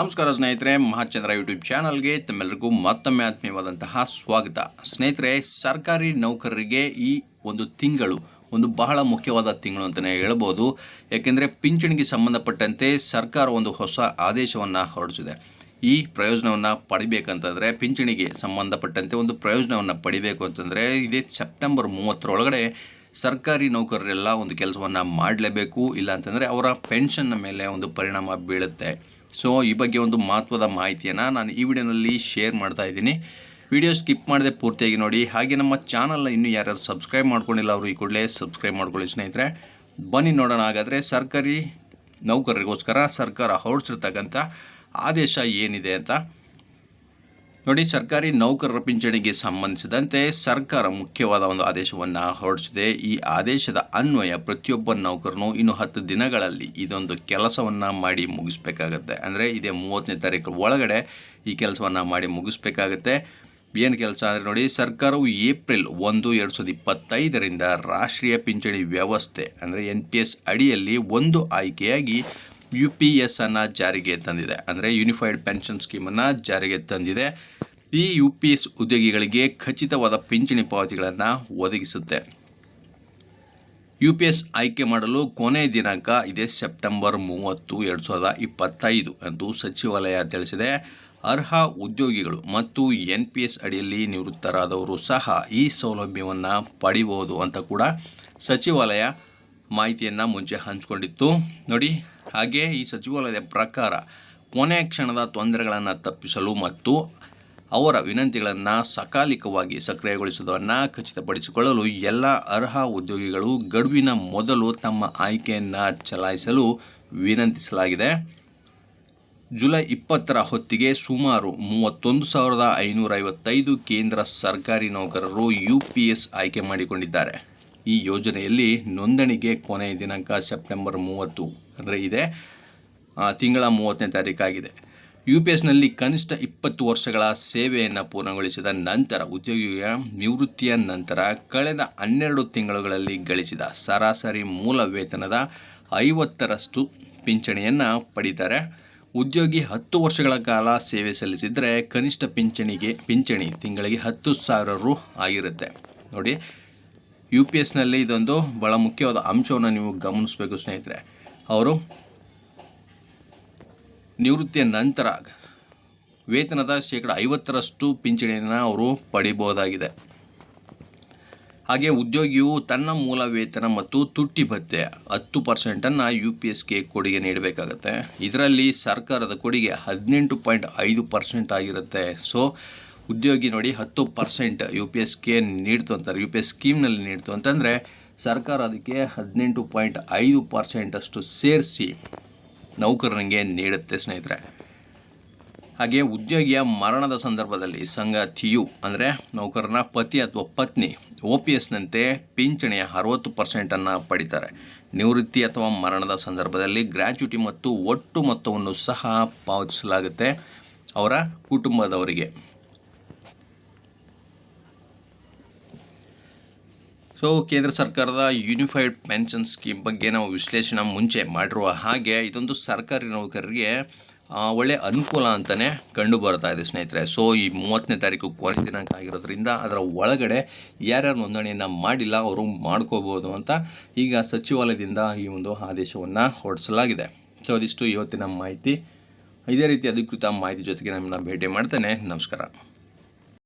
ನಮಸ್ಕಾರ ಸ್ನೇಹಿತರೆ, ಮಹಾಚಂದ್ರ ಯೂಟ್ಯೂಬ್ ಚಾನಲ್ಗೆ ತಮ್ಮೆಲ್ಲರಿಗೂ ಮತ್ತೊಮ್ಮೆ ಆತ್ಮೀಯವಾದಂತಹ ಸ್ವಾಗತ. ಸ್ನೇಹಿತರೆ, ಸರ್ಕಾರಿ ನೌಕರರಿಗೆ ಈ ಒಂದು ತಿಂಗಳು ಒಂದು ಬಹಳ ಮುಖ್ಯವಾದ ತಿಂಗಳು ಅಂತಲೇ ಹೇಳ್ಬೋದು. ಯಾಕೆಂದರೆ ಪಿಂಚಣಿಗೆ ಸಂಬಂಧಪಟ್ಟಂತೆ ಸರ್ಕಾರ ಒಂದು ಹೊಸ ಆದೇಶವನ್ನು ಹೊರಡಿಸಿದೆ. ಈ ಪ್ರಯೋಜನವನ್ನು ಪಡಿಬೇಕಂತಂದರೆ, ಪಿಂಚಣಿಗೆ ಸಂಬಂಧಪಟ್ಟಂತೆ ಒಂದು ಪ್ರಯೋಜನವನ್ನು ಪಡಿಬೇಕು ಅಂತಂದರೆ, ಇದೇ ಸೆಪ್ಟೆಂಬರ್ ಮೂವತ್ತರೊಳಗಡೆ ಸರ್ಕಾರಿ ನೌಕರರೆಲ್ಲ ಒಂದು ಕೆಲಸವನ್ನು ಮಾಡಲೇಬೇಕು. ಇಲ್ಲ ಅಂತಂದರೆ ಅವರ ಪೆನ್ಷನ್ನ ಮೇಲೆ ಒಂದು ಪರಿಣಾಮ ಬೀಳುತ್ತೆ. ಸೊ ಈ ಬಗ್ಗೆ ಒಂದು ಮಹತ್ವದ ಮಾಹಿತಿಯನ್ನು ನಾನು ಈ ವಿಡಿಯೋನಲ್ಲಿ ಶೇರ್ ಮಾಡ್ತಾ ಇದ್ದೀನಿ. ವಿಡಿಯೋ ಸ್ಕಿಪ್ ಮಾಡದೆ ಪೂರ್ತಿಯಾಗಿ ನೋಡಿ. ಹಾಗೆ ನಮ್ಮ ಚಾನಲ್ನ ಇನ್ನೂ ಯಾರ್ಯಾರು ಸಬ್ಸ್ಕ್ರೈಬ್ ಮಾಡ್ಕೊಂಡಿಲ್ಲ, ಅವರು ಈ ಕೂಡಲೇ ಸಬ್ಸ್ಕ್ರೈಬ್ ಮಾಡ್ಕೊಳ್ಳಿ ಸ್ನೇಹಿತರೆ. ಬನ್ನಿ ನೋಡೋಣ ಹಾಗಾದರೆ ಸರ್ಕಾರಿ ನೌಕರರಿಗೋಸ್ಕರ ಸರ್ಕಾರ ಹೊರಡಿಸಿರ್ತಕ್ಕಂಥ ಆದೇಶ ಏನಿದೆ ಅಂತ. ನೋಡಿ, ಸರ್ಕಾರಿ ನೌಕರರ ಪಿಂಚಣಿಗೆ ಸಂಬಂಧಿಸಿದಂತೆ ಸರ್ಕಾರ ಮುಖ್ಯವಾದ ಒಂದು ಆದೇಶವನ್ನು ಹೊರಡಿಸಿದೆ. ಈ ಆದೇಶದ ಅನ್ವಯ ಪ್ರತಿಯೊಬ್ಬ ನೌಕರನು ಇನ್ನು ಹತ್ತು ದಿನಗಳಲ್ಲಿ ಇದೊಂದು ಕೆಲಸವನ್ನು ಮಾಡಿ ಮುಗಿಸ್ಬೇಕಾಗತ್ತೆ. ಅಂದರೆ ಇದೇ ಮೂವತ್ತನೇ ತಾರೀಕು ಒಳಗಡೆ ಈ ಕೆಲಸವನ್ನು ಮಾಡಿ ಮುಗಿಸ್ಬೇಕಾಗತ್ತೆ. ಏನು ಕೆಲಸ ಅಂದರೆ ನೋಡಿ, ಸರ್ಕಾರವು ಏಪ್ರಿಲ್ ಒಂದು ಎರಡು ಸಾವಿರದ ಇಪ್ಪತ್ತೈದರಿಂದ ರಾಷ್ಟ್ರೀಯ ಪಿಂಚಣಿ ವ್ಯವಸ್ಥೆ, ಅಂದರೆ ಎನ್ ಪಿ ಎಸ್ ಅಡಿಯಲ್ಲಿ ಒಂದು ಆಯ್ಕೆಯಾಗಿ ಯು ಪಿ ಎಸ್ ಅನ್ನು ಜಾರಿಗೆ ತಂದಿದೆ. ಅಂದರೆ ಯೂನಿಫೈಡ್ ಪೆನ್ಷನ್ ಸ್ಕೀಮನ್ನು ಜಾರಿಗೆ ತಂದಿದೆ. ಈ ಯು ಪಿ ಎಸ್ ಉದ್ಯೋಗಿಗಳಿಗೆ ಖಚಿತವಾದ ಪಿಂಚಣಿ ಪಾವತಿಗಳನ್ನು ಒದಗಿಸುತ್ತೆ. ಯು ಪಿ ಎಸ್ ಆಯ್ಕೆ ಮಾಡಲು ಕೊನೆಯ ದಿನಾಂಕ ಇದೆ ಸೆಪ್ಟೆಂಬರ್ ಮೂವತ್ತು, ಎರಡು ಸಾವಿರದ ಇಪ್ಪತ್ತೈದು ಎಂದು ಸಚಿವಾಲಯ ತಿಳಿಸಿದೆ. ಅರ್ಹ ಉದ್ಯೋಗಿಗಳು ಮತ್ತು ಎನ್ ಪಿ ಎಸ್ ಅಡಿಯಲ್ಲಿ ನಿವೃತ್ತರಾದವರು ಸಹ ಈ ಸೌಲಭ್ಯವನ್ನು ಪಡಿಬೋದು ಅಂತ ಕೂಡ ಸಚಿವಾಲಯ ಮಾಹಿತಿಯನ್ನು ಮುಂಚೆ ಹಂಚಿಕೊಂಡಿತ್ತು. ನೋಡಿ, ಹಾಗೆ ಈ ಸಚಿವಾಲಯದ ಪ್ರಕಾರ ಕೊನೆ ಕ್ಷಣದ ತೊಂದರೆಗಳನ್ನು ತಪ್ಪಿಸಲು ಮತ್ತು ಅವರ ವಿನಂತಿಗಳನ್ನು ಸಕಾಲಿಕವಾಗಿ ಸಕ್ರಿಯಗೊಳಿಸುವುದನ್ನು ಖಚಿತಪಡಿಸಿಕೊಳ್ಳಲು ಎಲ್ಲ ಅರ್ಹ ಉದ್ಯೋಗಿಗಳು ಗಡುವಿನ ಮೊದಲು ತಮ್ಮ ಆಯ್ಕೆಯನ್ನು ಚಲಾಯಿಸಲು ವಿನಂತಿಸಲಾಗಿದೆ. ಜುಲೈ ಇಪ್ಪತ್ತರ ಹೊತ್ತಿಗೆ ಸುಮಾರು ಮೂವತ್ತೊಂದು ಸಾವಿರದ ಐನೂರ ಐವತ್ತೈದು ಕೇಂದ್ರ ಸರ್ಕಾರಿ ನೌಕರರು ಯು ಪಿ ಎಸ್ ಆಯ್ಕೆ ಮಾಡಿಕೊಂಡಿದ್ದಾರೆ. ಈ ಯೋಜನೆಯಲ್ಲಿ ನೋಂದಣಿಗೆ ಕೊನೆಯ ದಿನಾಂಕ ಸೆಪ್ಟೆಂಬರ್ ಮೂವತ್ತು ಅಂದರೆ ಇದೆ. ತಿಂಗಳ ಮೂವತ್ತನೇ ತಾರೀಕಾಗಿದೆ. ಯು ಪಿ ಎಸ್ನಲ್ಲಿ ಕನಿಷ್ಠ ಇಪ್ಪತ್ತು ವರ್ಷಗಳ ಸೇವೆಯನ್ನು ಪೂರ್ಣಗೊಳಿಸಿದ ನಂತರ ಉದ್ಯೋಗಿಯ ನಿವೃತ್ತಿಯ ನಂತರ ಕಳೆದ ಹನ್ನೆರಡು ತಿಂಗಳುಗಳಲ್ಲಿ ಗಳಿಸಿದ ಸರಾಸರಿ ಮೂಲ ವೇತನದ ಐವತ್ತರಷ್ಟು ಪಿಂಚಣಿಯನ್ನು ಪಡಿತಾರೆ. ಉದ್ಯೋಗಿ ಹತ್ತು ವರ್ಷಗಳ ಕಾಲ ಸೇವೆ ಸಲ್ಲಿಸಿದರೆ ಕನಿಷ್ಠ ಪಿಂಚಣಿಗೆ ಪಿಂಚಣಿ ತಿಂಗಳಿಗೆ ಹತ್ತು ಸಾವಿರ ರು ಆಗಿರುತ್ತೆ. ನೋಡಿ ಯು ಪಿ ಎಸ್ನಲ್ಲಿ ಇದೊಂದು ಭಾಳ ಮುಖ್ಯವಾದ ಅಂಶವನ್ನು ನೀವು ಗಮನಿಸಬೇಕು ಸ್ನೇಹಿತರೆ. ಅವರು ನಿವೃತ್ತಿಯ ನಂತರ ವೇತನದ ಶೇಕಡ ಐವತ್ತರಷ್ಟು ಪಿಂಚಣಿಯನ್ನು ಅವರು ಪಡಿಬೋದಾಗಿದೆ ಹಾಗೆ ಉದ್ಯೋಗಿಯು ತನ್ನ ಮೂಲ ವೇತನ ಮತ್ತು ತುಟ್ಟಿ ಭತ್ಯೆ ಹತ್ತು ಪರ್ಸೆಂಟನ್ನು ಯು ಪಿ ಎಸ್ಗೆ ಕೊಡುಗೆ ನೀಡಬೇಕಾಗತ್ತೆ. ಇದರಲ್ಲಿ ಸರ್ಕಾರದ ಕೊಡುಗೆ ಹದಿನೆಂಟು ಪಾಯಿಂಟ್ ಐದು ಪರ್ಸೆಂಟ್ ಆಗಿರುತ್ತೆ. ಸೊ, ಉದ್ಯೋಗಿ ನೋಡಿ ಹತ್ತು ಪರ್ಸೆಂಟ್ ಯು ಪಿ ಎಸ್ಗೆ ನೀಡ್ತು ಅಂತಾರೆ. ಯು ಪಿ ಎಸ್ ಸ್ಕೀಮ್ನಲ್ಲಿ ನೀಡ್ತು ಅಂತಂದರೆ ಸರ್ಕಾರ ಅದಕ್ಕೆ ಹದಿನೆಂಟು ಪಾಯಿಂಟ್ ಐದು ಪರ್ಸೆಂಟಷ್ಟು ಸೇರಿಸಿ ನೌಕರನಿಗೆ ನೀಡುತ್ತೆ ಸ್ನೇಹಿತರೆ. ಹಾಗೆ ಉದ್ಯೋಗಿಯ ಮರಣದ ಸಂದರ್ಭದಲ್ಲಿ ಸಂಗಾತಿಯು, ಅಂದರೆ ನೌಕರನ ಪತಿ ಅಥವಾ ಪತ್ನಿ ಒ ಪಿ ಎಸ್ನಂತೆ ಪಿಂಚಣಿಯ ಅರವತ್ತು ಪರ್ಸೆಂಟನ್ನು ಪಡಿತಾರೆ. ನಿವೃತ್ತಿ ಅಥವಾ ಮರಣದ ಸಂದರ್ಭದಲ್ಲಿ ಗ್ರ್ಯಾಚ್ಯುಟಿ ಮತ್ತು ಒಟ್ಟು ಮೊತ್ತವನ್ನು ಸಹ ಪಾವತಿಸಲಾಗುತ್ತೆ ಅವರ ಕುಟುಂಬದವರಿಗೆ. ಸೊ, ಕೇಂದ್ರ ಸರ್ಕಾರದ ಯೂನಿಫೈಡ್ ಪೆನ್ಷನ್ ಸ್ಕೀಮ್ ಬಗ್ಗೆ ನಾವು ವಿಶ್ಲೇಷಣೆ ಮುಂಚೆ ಮಾಡಿರುವ ಹಾಗೆ ಇದೊಂದು ಸರ್ಕಾರಿ ನೌಕರರಿಗೆ ಒಳ್ಳೆ ಅನುಕೂಲ ಅಂತಲೇ ಕಂಡು ಬರ್ತಾ ಇದೆ ಸ್ನೇಹಿತರೆ. ಸೊ, ಈ ಮೂವತ್ತನೇ ತಾರೀಕು ಕೊನೆ ದಿನಾಂಕ ಆಗಿರೋದ್ರಿಂದ ಅದರ ಒಳಗಡೆ ಯಾರ್ಯಾರು ನೋಂದಣಿಯನ್ನು ಮಾಡಿಲ್ಲ, ಅವರು ಮಾಡ್ಕೋಬೋದು ಅಂತ ಈಗ ಸಚಿವಾಲಯದಿಂದ ಈ ಒಂದು ಆದೇಶವನ್ನು ಹೊರಡಿಸಲಾಗಿದೆ. ಸೊ ಅದಿಷ್ಟು ಇವತ್ತಿನ ಮಾಹಿತಿ. ಇದೇ ರೀತಿ ಅಧಿಕೃತ ಮಾಹಿತಿ ಜೊತೆಗೆ ನಮ್ಮನ್ನ ಭೇಟಿ ಮಾಡ್ತೇನೆ. ನಮಸ್ಕಾರ.